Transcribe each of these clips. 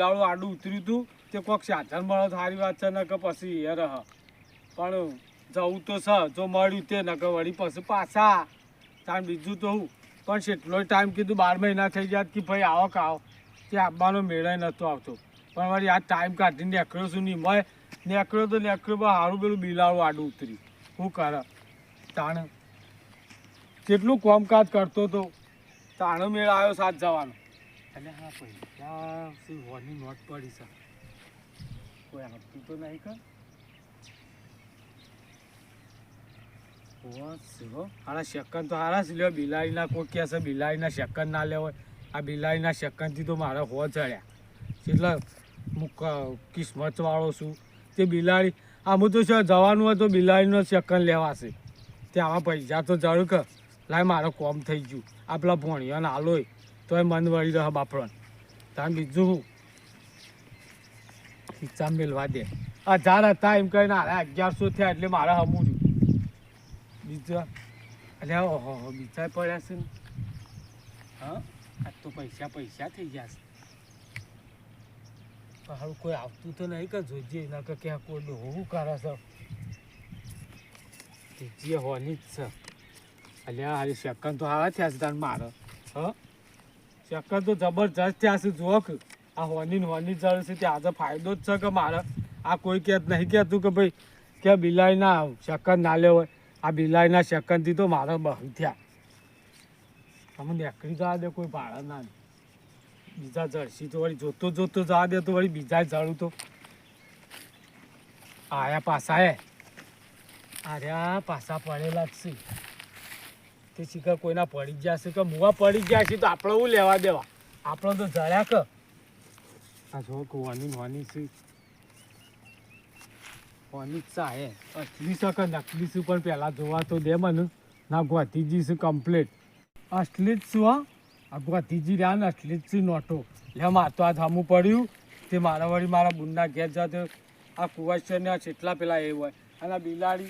લાડુ આડું ઉતર્યું હતું તે કોઈક સાધન મળે સારી વાત છે ન કે પછી એ રહ. પણ જવું તો છે, જો મળ્યું તે ન કે વળી પછી પાછા. તાર બીજું તો હું. પણ એટલો ટાઈમ કીધું બાર મહિના થઈ ગયા કે ભાઈ આવો. કાવ તે આવવાનો મેળાય નહોતો આવતો. પણ વળી આ ટાઈમ કાઢીને નીકળ્યો છું નહીં મળે નીકળ્યો તો નીકળ્યો, પણ સારું પેલું બિલાડું આડું ઉતર્યું. હું કરે. તાણે કેટલું કામકાજ કરતો તો તાણો મેળ આવ્યો સાથ જવાનો. એટલે હા પૈસા શું હોની નોટ પડી છે? કોઈ આપતું તો નહીં કર હારા સેકન્ડ તો હારા જ બિલાડીના કોઈ કહે બિલાડીના સેકન્ડ ના લેવાય આ બિલાડીના સેકન્ડથી તો મારે હો ચડ્યા. એટલે હું કિસ્મત વાળો છું. તે બિલાડી, આમ તો છે જવાનું હોય તો બિલાડીનો સેકન્ડ લેવાશે. તે આમાં પૈસા તો જરૂર કર લાય મારો કોમ થઈ ગયું. આ પેલા ભોણિયાને હાલોય તોય મન વળી રહે બાપડોને. તાન બીજું ખીચા મેલવા દે હજાર હતા એમ કહીને હારે અગિયારસો થયા એટલે મારે હમું છું. બીજા? એટલે ઓહો બીજા પડ્યા છે ને. હા? આ તો પૈસા પૈસા થઈ ગયા છે. હારું કોઈ આવતું તો નહીં કે જોઈજે એના કે ક્યાં કોઈ ડોહું કરે છે. હોની જ છે. અલ્યા, હારી સેકન્ડ તો હારા થયા છે તાર મારે. હ? સેકન્ડ તો જબરજસ્ત છે જોક આ હોની ને હોની જળ છે ત્યાં આજે ફાયદો જ છે કે મારે? આ કોઈ કહેત નહીં કહેતું કે ભાઈ, કે બિલાઈના ચક્કર ના લેવો આ બિલાઈના ચક્કરથી તો મારે બહુ થયા. તમે નીકળી જવા દે કોઈ ભાડા ના. બીજા જળસી તો વળી જોતો જોતો જવા દે તો વળી બીજા જળું તો. આયા પાસા એ આર્યા પાસા પડેલા જ છે. તે શીખર કોઈના પડી ગયા છે કે મુવા પડી ગયા છે તો આપણે હું લેવા દેવા? આપણે તો જળ્યા કે. આ જો વાની વાની છે વાની ચા હે. અસલી છે નકલી છે પણ પહેલાં જોવા તો દે મને. ના, ગોતીજી છે કમ્પ્લીટ અસલી જ છું હા. આ ગોતીજી રહ્યા ને અસલી જ છે નોટો. લે, માર તો આ થામું પડ્યું. તે મારા વળી મારા બુનના ઘેર તો આ કુવાશ્વરને આ છેટલા પેલા એ હોય. અને બિલાડી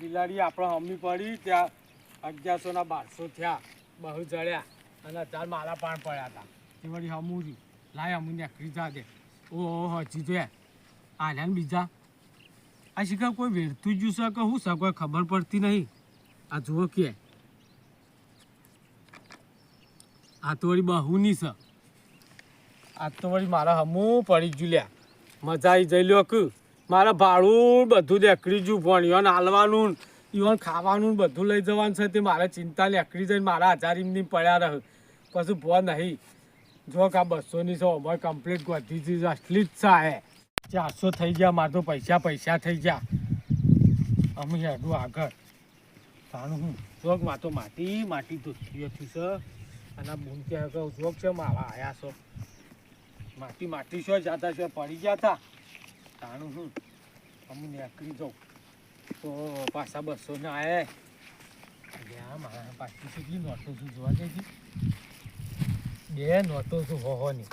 બિલાડી આપણે હમી પડી. ત્યાં અગિયારસોના બારસો થયા. બહુ જળ્યા અને અત્યારે મારા પાણ પડ્યા હતા. તે વળી હમું લાય હમું નીકળી જા દે ઓહો હજી જોયા આલ્યા ને બીજા. આ શીખા કોઈ વેરતું જ છે કે શું છે? કોઈ ખબર પડતી નહીં. આ જુઓ કે. આ તો વળી બહુની છે. આ તો વળી મારા હમું પડી ગયું લ્યા. મજા આવી જઈ લ્યો મારા ભાડું બધું દેખડી ગયું ભણ્યો ને હાલવાનું ઈવન ખાવાનું બધું લઈ જવાનું છે તે મારે ચિંતા લેકડી જઈને મારા હજાર એમની પડ્યા રહે. પછી ભો નહીં. જો કે આ બસોની છે અમારે કમ્પ્લીટ ગોધી છે, અસલી જ છે ચારસો થઈ ગયા, મારે તો પૈસા પૈસા થઈ ગયા. અમે હેડું આગળ. જાણું હું. જોકમાં તો માટી માટી ધોતીઓથી છે. અને બૂમ કે જોક છે, મારા આયા છો. માટી માટી છો, જાતા છે, પડી ગયા હતા જાણું હું. અમે નીકળી જાઉં. તો પાછા બસો ને આયા અલ્યા મારા પાછી કેટલી જોવા દેજી બે નોટો છું હો હોની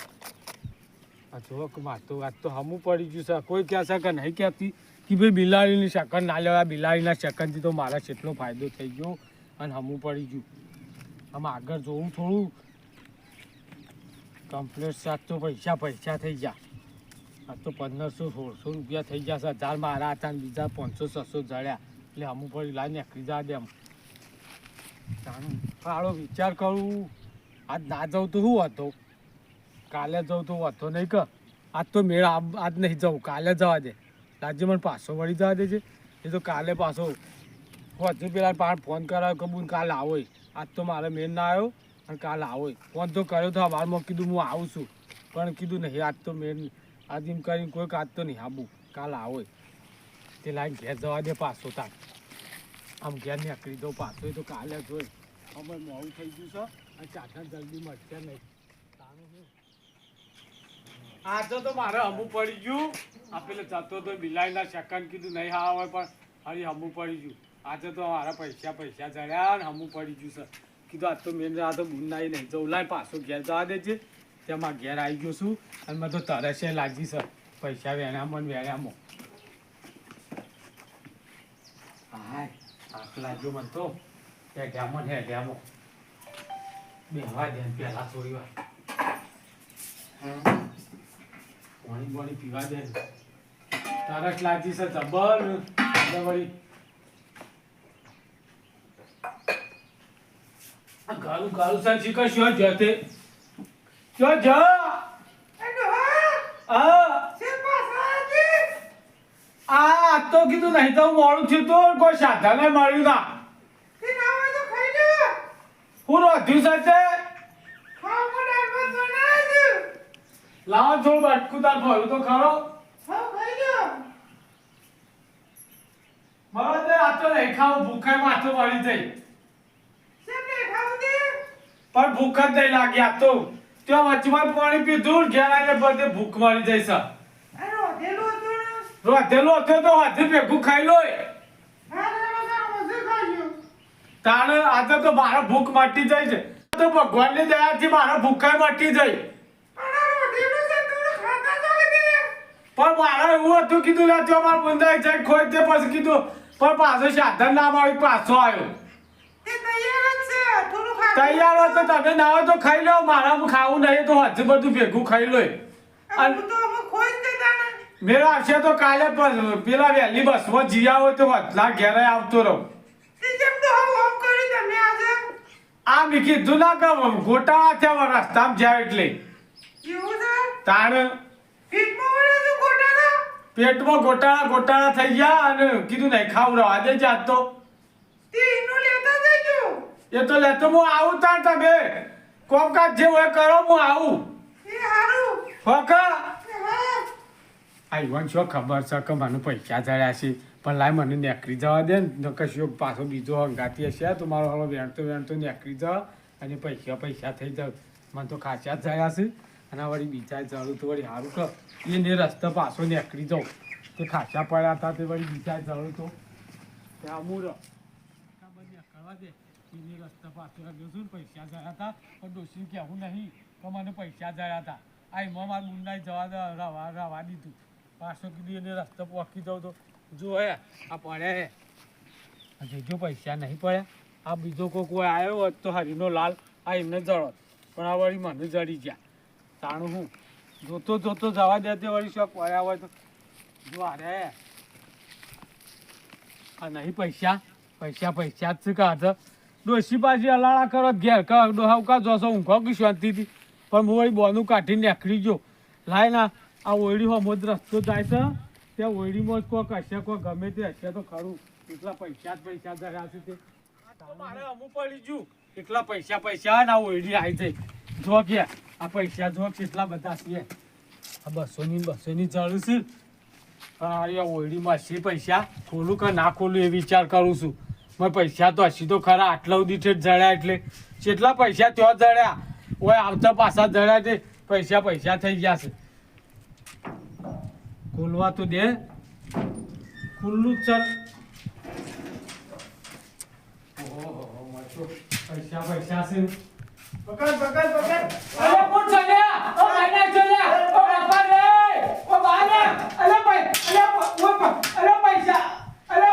આ વાત તો હમું પડી ગયું કોઈ ક્યાં છે નહીં કહેતી કે ભાઈ બિલાડીની શકર ના લેવા બિલાડીના સેકન્ડથી તો મારા કેટલો ફાયદો થઈ ગયો અને હમું પડી ગયું. આમ આગળ જોવું થોડું. કમ્પ્લેટ સાત તો પૈસા પૈસા થઈ ગયા. આ તો પંદરસો, સોળસો રૂપિયા થઈ જશે. હજાર મારા હતા બીજા પાંચસો, છસો જડ્યા. એટલે અમુક પડી લાઈ નીકળી જા દે એમ. જાણું વિચાર કરું. આજ ના જવું તો શું હતો કાલે જવું તો હતો નહીં કર આજ તો મેળ આજ નહીં જવું કાલે જવા દે. રાજ્ય મને પાછો વળી જવા દેજે. એ તો કાલે પાછો. હજુ પેલા પાણ ફોન કરાવ્યો કે બુન કાલે આવો આજ તો મારે મેળ ના આવ્યો અને કાલે આવો ફોન તો કર્યો તો વારમાં કીધું હું આવું છું. પણ કીધું નહીં, આજ તો મેળ આજ એમ કરીને કોઈ આજ તો નહીં આબુ. કાલ આવો તે લાઈન ઘેર જવા દે પાછો તાર. આમ ઘેર નીકળી દઉં પાછો તો કાલે જોઈ અમે મોડું થઈ ગયું છે. અને ચાટા જલ્દી મળશે નહીં? આજે તો મારે હમુ પડી ગયું. આ પેલે જતો તો બિલાઈના સેકન્ડ કીધું નહીં હા હોય પણ હરી હમું પડી ગયું. આજે તો મારા પૈસા પૈસા જડ્યા ને હમું પડી ગયું છે. કીધું આજ તો મેન આ તો બુન નહીં. જવું લાય પાછો ઘેર જવા દેજે. તેમાં ઘેર આવી ગયો છું અને મેં તો તરસે લાગી છે. પૈસા વેણામાં ને વેણામાં હાય, આંખ લાગ્યો મને પીવા દે તરસ લાગી છે જબર. વળી. આ ગાળું ગાળું સાહેબ શીખર શું જતે. જ આ આ તો કીધું નહીં તો મોડું થયું તો કોઈ સાધને મળ્યું ના. હું રોધ્યું સાથે લાવો થોડું બટકું તાર તો ખરો. તે આ તો નહીં ખાવું ભૂખે માથું મળી જઈ પણ ભૂખ જ નહીં લાગી આ તો. ત્યાં વચમાં પાણી પીધું ઘેર આવીને બધે ભૂખ મળી જાય છે. રોધેલું હતો તો હાથે ભેગું ખાઈ લો તાણ આજે તો મારો ભૂખ માટી જાય છે. તો ભગવાનની દયાથી મારો ભૂખાય માટી જાય. પણ મારે એવું હતું કીધું ને જો મારા બંધાઈ જાય ખોઈ તે પછી કીધું પણ પાછો સાધન ના મળી પાછો આવ્યો. તૈયાર હોય તો તમે ના હોય તો ખાઈ લો. મારા ખાવું નહીં તો હજુ બધું ભેગું ખાઈ લો મેળો આવશે તો કાલે પણ પેલા વહેલી બસમાં જીયા હોય તો વચલા ઘેરે આવતો રહો. આ મી કીધું ના કે ગોટાળા થયા રસ્તામાં જાય એટલે. તાણ પેટમાં ગોટાળા? ગોટાળા થઈ ગયા અને કીધું નહીં ખાવું રહો. આજે જાત તો. એ તો લે તો હું આવું તાર તમે કોમ કાજ જે હોય કરો હું આવું. ફકા આઈવન શું ખબર છે કે મને પૈસા ચડ્યા છે? પણ લાય મને નેકરી જવા દે ને કશું પાછો બીજો હંગાતી હશે. તો મારો હાલો વેણતો વેણતો નેકરી જવા અને પૈસા પૈસા થઈ જાવ. મને તો જ જયા છે. અને વળી બીજા જળું તો વળી સારું કે. એને રસ્તો પાછો નેકરી જાઉં તે ખાસા પડ્યા હતા તે વળી બીજા જળું તો. ત્યાં અમૂર કરવા દે. એને રસ્તા પાછો ગયો છું ને પૈસા જયા હતા પણ ડોશી કહેવું નહીં તો મને પૈસા જયા હતા આ એમાં મારા મુંડાએ જવા રવા રવા દીધું પાછો કીધું એને રસ્તો પહોંચી જાઉં તો જો હે આ પડ્યા હે જોજો પૈસા નહીં પડ્યા આ બીજો કોઈ કોઈ આવ્યો હોત તો હરીનો લાલ આ એમને જડો પણ આ વળી મને જડી ગયા તાણું હું જોતો જોતો જવા દે તે વળી શોખ પડ્યા હોય તો જો અરે આ નહીં પૈસા પૈસા પૈસા જ છે કાઢ ડોસી પાછી અલાળા કરો ઘેર કા ડોહાવ કા જોશો ઊંઘો કે શાંતિથી? પણ હું બોનું કાઢીને નીકળી જો લાય ના આ ઓયડી હો મોજ રસ્તો જાય છે ત્યાં ઓયડીમાં જ કોક હશે કોઈ ગમે તે હશે તો ખરું. એટલા પૈસા જ પૈસા ધર્યા છે તે. મારે અમુક પડી ગયું. એટલા પૈસા પૈસા ને આ ઓયડી આવી જાય જો કે આ પૈસા જો કેટલા બધા છે. આ બસોની બસોની ચાલુ છે. અરે ઓયડીમાં છે પૈસા. ખોલું કે ના ખોલું એ વિચાર કરું છું. મેં પૈસા તો હસી તો ખરા આટલા સુધી જડ્યા એટલે. કેટલા પૈસા ત્યાં જડ્યા. ઓય આવતા પાછા જડ્યા તે. પૈસા પૈસા થઈ ગયા છે. ખોલવા તો દે. ખુલ્લું જ ચાલ. પૈસા પૈસા છે. પકડ પૈસા. પૈસા.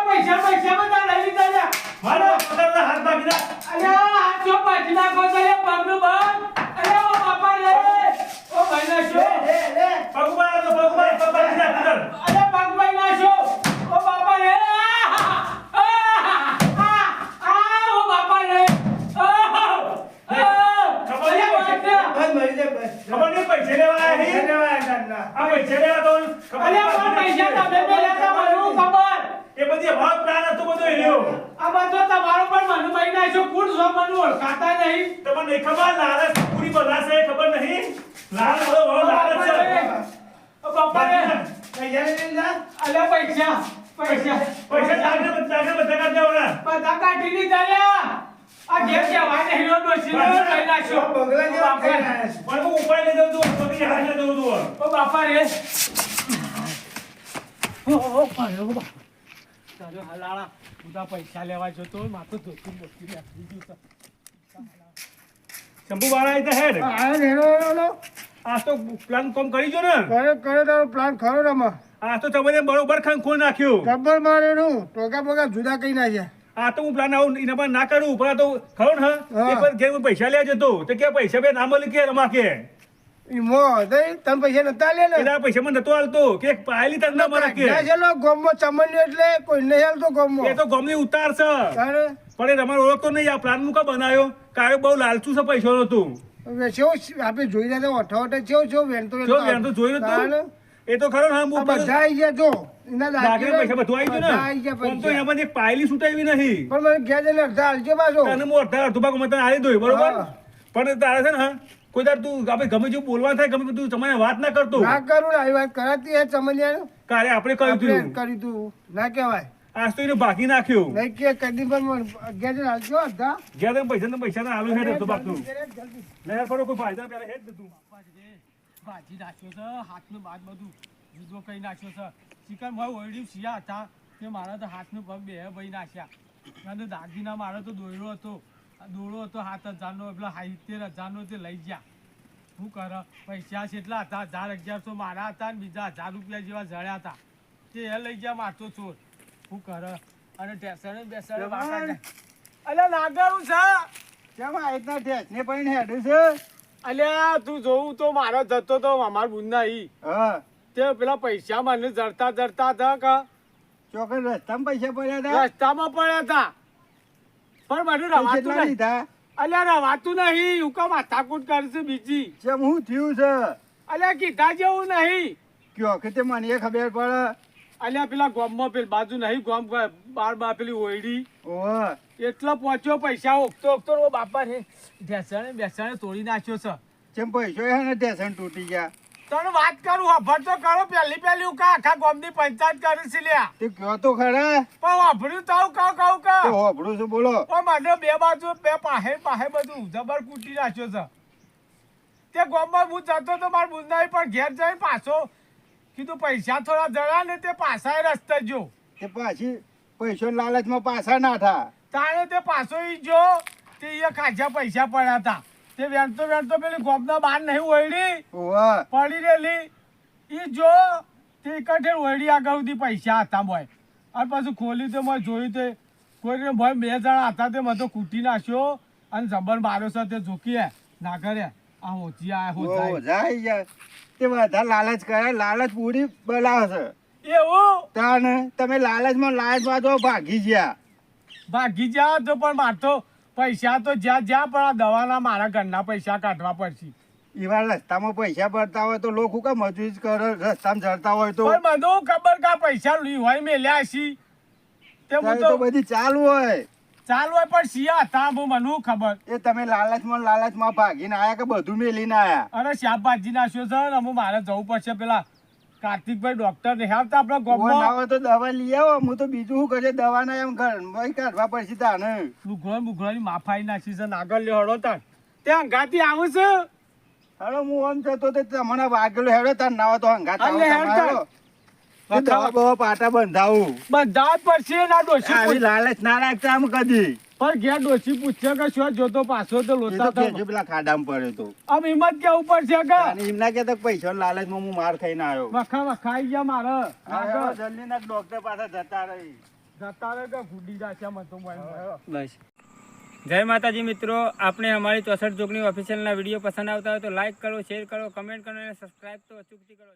પૈસા લીધા લ્યા મારો પકડના હાથ ભાગી જા અરે આ જો પાછી નાખો તો લે પગનું બંધ અરે ઓ બાપા રે ઓ ભાઈના શો લે લે પગમાં તો પગમાં પગ ભાગી જા કુદર અરે પગ ભાઈના શો ઓ બાપા રે આ આ આ ઓ બાપા રે ખબર નહીં પડશે. ખબર નહીં પૈસે લેવા આયા હી? આ પૈસે લેવા તો ખબર અરે પૈસા તો મને ખબર? એ બધી ભાવ પ્લાન હતો બધો એ રહ્યો આ બધો તમારો પણ મનુ મહિના છો કુણ છો મનુ ઓળખાતા નહીં? તમને ખબર? લાલચ પૂરી છે ખબર નહીં? લાલચ બધો બહુ લાલચ છે. બાપા રે અલે પૈસા પૈસા પૈસા. ડાકે ડાકે બધા કાઢ દેવાના બધા કાઢી લીધા લ્યા આ ઘેર જવા નહીં નો ડોસી લઈ નાખ્યો ઉપાય લઈ દઉં છું પકડી હાથ દઉં ઓ બાપા રે. હલાળા. બધા પૈસા લેવા જતો માથું ધોતી મોટી રાખી દીધું શંભુ વાળા આવી હેડ. આ તો પ્લાન કોમ કરી જો ને. કરે કરે તારો પ્લાન ખરો રમા આ તો તમને બરોબર ખાન ખોલ નાખ્યું. મારે નું ટોકા બોકા જુદા કઈ નાખ્યા. આ તો હું પ્લાન આવું એના પર ના કરું પણ આ તો ખરો ને. એક વાર ઘેર પૈસા લેવા જતો. તો કે પૈસા બે ના મળી કે રમા કે. ઈમો નહીં તમે પૈસા નતા લે ને. પૈસા મને નતો હાલતો. કે પાયેલી તને ના મને કે? કાઢ્યા છે ચમન્યો એટલે કોઈ નહીં હાલતો ગોમમાં એ તો ગમે ઉતાર છે. પણ એ તમારે ઓળખતો નહીં આ પ્લાન મુકા બનાવ્યો કારે બહુ લાલચું છે પૈસા નું હવે આપણે જોઈ રહ્યા હતા ઓઠો ઓઠો કેવો છો વેણ તો? એ ખરો હા, બધા આવી ગયા જો. એના પૈસા બધું આવી આવી ગયા ગયું ને તો એમાં એક પાયેલી નહીં? પણ મને ઘેર જઈને અડધા હાલજો પાછો. તને હું અડધા અડધો ભાગ મને આલી દઉં બરોબર? પણ તારે છે ને હા, કોઈ તાર તું આપણે ગમે જેવું બોલવાનું થાય ગમે તું તમારે વાત ના કરતો. ના કરું ને આવી વાત કરાતી હે ચમલિયા કારે આપણે કહ્યું તું. હતું કરી તું. ના કહેવાય. આજ તો એને ભાગી નાખ્યો. નહીં કે કદી પણ અગિયાર જણ હાલજો અડધા? અગિયાર જણ પૈસા પૈસા ના આલુ હેડ અડધો ભાગ તું જલ્દી લે ફરો કોઈ ફાયદા પેલા હેડ દે તું ભાજી નાખ્યો છે હાથનું બાદ બધું. જુદો કઈ નાખ્યો છે. ચિકન ભાઈ ઓળડ્યું શિયા હતા તે મારા તો હાથનું પગ બે ભાઈ નાખ્યા. અને દાગીના મારો તો દોયડો હતો. દોડો હતો સાત હજારનો પેલા સિત્તેર હજારનો તે લઈ ગયા. શું કરે? પૈસા કેટલા હતા હજાર અગિયારસો મારા હતા ને બીજા હજાર રૂપિયા જેવા જળ્યા હતા. તે એ લઈ ગયા મારતો ચોર. શું કરે? અને ટેસને બેસાડે અલ્યા નાગરું છે? કેમ આ રીતના ઠેસને પડીને હેડું છે? અલ્યા તું જોવું તો મારો જતો તો અમાર બુંદા ઈ. હા. તે પેલા પૈસા મને જડતા જડતા હતા કે ચોકડ રસ્તામાં પૈસા પડ્યા રસ્તામાં પડ્યા હતા. પણ મને રવાતું નહીં. અલ્યા રવાતું નહીં. હું કામ માથાકૂટ કરશે બીજી. છે હું થયું છે. અલ્યા કીધા જેવું નહીં. કયો કે તે મને ખબર પડે? અલ્યા પેલા ગોમમાં પેલી બાજુ નહીં ગોમ બાર બાર પેલી ઓયડી. ઓહ એટલો પહોંચ્યો પૈસા ઓગતો ઓગતો બાપા ને ઢેસણ બેસણ તોડી નાખ્યો છે. જેમ પૈસો એને ને ટેશન તૂટી ગયા. તને વાત કરું હભર તો કરો પહેલી પહેલી હું કા આખા ગોમની પંચાયત કરી છે લ્યા. તે કયો તો ખરા. પણ વાપર્યું તો કહું કહું તે કહું છું બોલો. પણ મને બે બાજુ બે પાહે પાહે બધું જબર કૂટી નાખ્યો છે. તે ગોમમાં હું જતો તો મારા બુંદાઈ પણ ઘેર જઈ પાછો કીધું પૈસા થોડા જણા ને તે પાછા રસ્તે જો. તે પાછી પૈસો લાલચમાં પાછા ના થા. તાણે તે પાછો ઈ જો તે એ ખાજા પૈસા પડ્યા હતા. તે વેણતો વેણતો પેલી ગોમના બાર નહીં ઓયડી. પડી રહેલી. ઈ જો તે કઠેર ઓયડી આગળ સુધી પૈસા હતા ભાઈ અને પાછું ખોલ્યું તો મેં જોયું તે. કોઈ ભાઈ બે જણા હતા તે મને તો કૂટી નાખ્યો. અને જબર માર્યો છે તે જોકી ના કરે આ હોચી આ હોચાઈ તે બધા લાલચ કરે લાલચ પૂરી બનાવશે છે. એવું? તાને તમે લાલચમાં લાલચમાં તો ભાગી ગયા. ભાગી જા તો પણ મારતો પૈસા તો જ્યાં જ્યાં પણ દવાના મારા ઘરના પૈસા કાઢવા પડશે. એવા રસ્તામાં પૈસા ભરતા હોય તો લોકો કા મજૂરી કરે રસ્તામાં જડતા હોય તો? બધું ખબર કા પૈસા લી હોય મેલ્યા છી તે હું તો બધી ચાલુ હોય. ચાલુ હોય પણ શિયા હતા મને ખબર? એ તમે લાલચમાં લાલચમાં ભાગીને આયા કે બધું મેલીને આયા? અરે શાકભાજી નાખ્યો છે ને અમે મારે જવું પડશે પેલા કાર્તિકભાઈ ડોક્ટર ને આવતા આપણા ના ગામમાં હોય તો દવા લઈ આવો. હું તો બીજું શું કરે દવાના એમ ઘરમાં કાઢવા પડશે તાને. લુગડો લુગડોની માફાઈ ના સીઝન નાગર લે હળો તાર. ત્યાં ગાતી આવું છે. હળો હું આમ જતો તો તમને વાગેલો હેડો તાર ના તો હંગાત આવો દવા બવા પાટા બંધાવું. બંધાવ પડશે ના દોષી આવી લાલચ ના રાખતા આમ કદી. પણ ઘેર ડોસી પૂછશે કે શું જોતો પાછો તો લોતા તો જો પેલા ખાડામાં પડ્યો તો. આમ હિંમત કે ઉપર છે કે? એમના કે તો પૈસા લાલચમાં હું માર ખાઈને આવ્યો. વખા વખાઈ ગયા મારે. જલ્દી ના ડોક્ટર પાસે જતા રહી. જતા રહે કે ગુડી જાશે મને તો બસ. જય માતાજી મિત્રો આપણે અમારી ચોસઠ જોગની ઓફિશિયલના વીડિયો પસંદ આવતા હોય તો લાઈક કરો શેર કરો કમેન્ટ કરો અને સબસ્ક્રાઈબ તો અચૂકથી કરો.